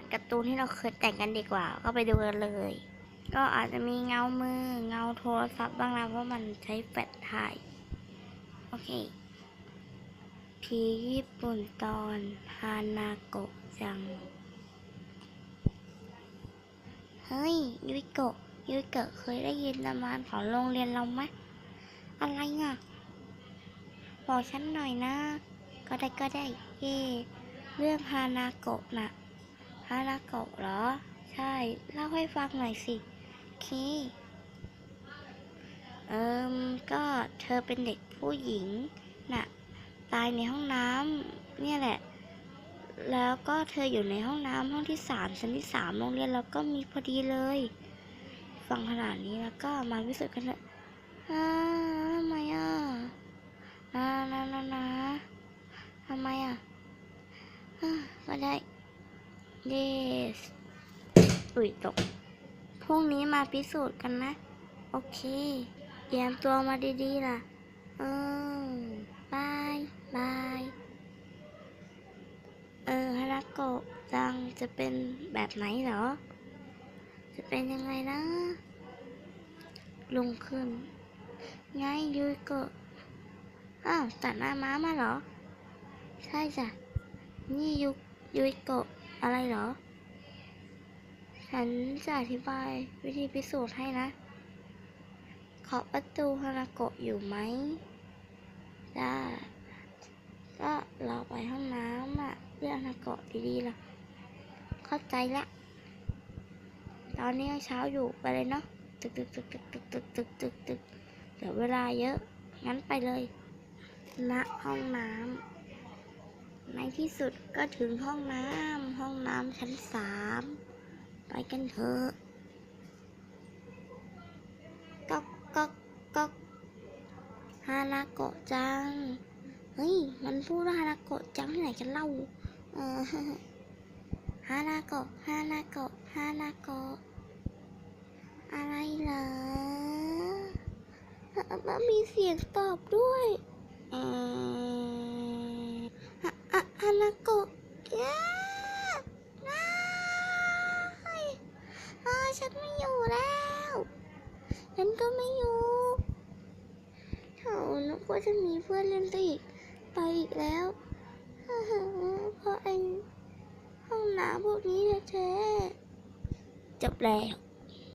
านการ์ตูนที่เราเคยแต่งกันดีกว่า ก็ไปดูกันเลย ก็อาจจะมีเงามือเงาโทรศัพท์บ้างนะเพราะมันใช้แฟลชถ่าย โอเคผีญี่ปุ่นตอนฮานาโกะจัง เฮ้ยยุยโกะยุยโกะเคยได้ยินตำนานของโรงเรียนเราไหมอะไรอะบอกฉันหน่อยนะ ก็ได้ก็ได้ เย่เรื่องฮานาโกะน่ะ ฮานาโกะเหรอ ใช่ เล่าให้ฟังหน่อยสิโอเอิมก็เธอเป็นเด็กผู้หญิงน่ะ ตายในห้องน้ำเนี่ยแหละ แล้วก็เธออยู่ในห้องน้ำห้องที่สามชั้นที่สามโรงเรียนเราก็มีพอดีเลย ฟังขนาดนี้แล้วก็มาพิสูจน์กันเถอะอ้าทำไมอะนะนะนะนะทำไมอะอะก็ได้ yes อุ้ยตก พรุ่งนี้มาพิสูจน์กันนะ โอเค เตรียมตัวมาดีๆล่ะ เออบายบาย เออฮานาโกะจังจะเป็นแบบไหนเหรอ จะเป็นยังไงนะ ลงขึ้น ไงยุยโกะอ้าวตัดหน้าม้ามาเหรอ ใช่จ้ะ นี่ยุยุยโกะ อะไรเหรอ ฉันจะอธิบายวิธีพิสูจน์ให้นะขอบประตูฮานาโกะอยู่ไหมได้ก็เราไปห้องน้ำอะเรื่องฮานาโกะดีๆล่ะ เข้าใจละ ตอนนี้ยังเช้าอยู่ไปเลยเนาะตึกตึกตึกตึกตึกตึกตึกตึกตึกเดี๋ยวเวลาเยอะ งั้นไปเลยณห้องน้ำ ที่สุดก็ถึงห้องน้ำห้องน้ำชั้นสามไปกันเถอะก๊อกก๊อกก๊อกฮานาโกะจัง เฮ้ย มันพูดว่าฮานาโกะจังที่ไหนกันเล่าเออฮานาโกะฮานาโกะฮานาโกะอะไรเหรอมันมีเสียงตอบด้วยเออ ฮะฮานาโกะแย่ได้เออฉันไม่อยู่แล้วฉันก็ไม่อยู่โถนึกว่าจะมีเพื่อนเล่นตีกไปอีกแล้วเพราะไอ้ห้องน้ำพวกนี้แท้ๆจบแล้ว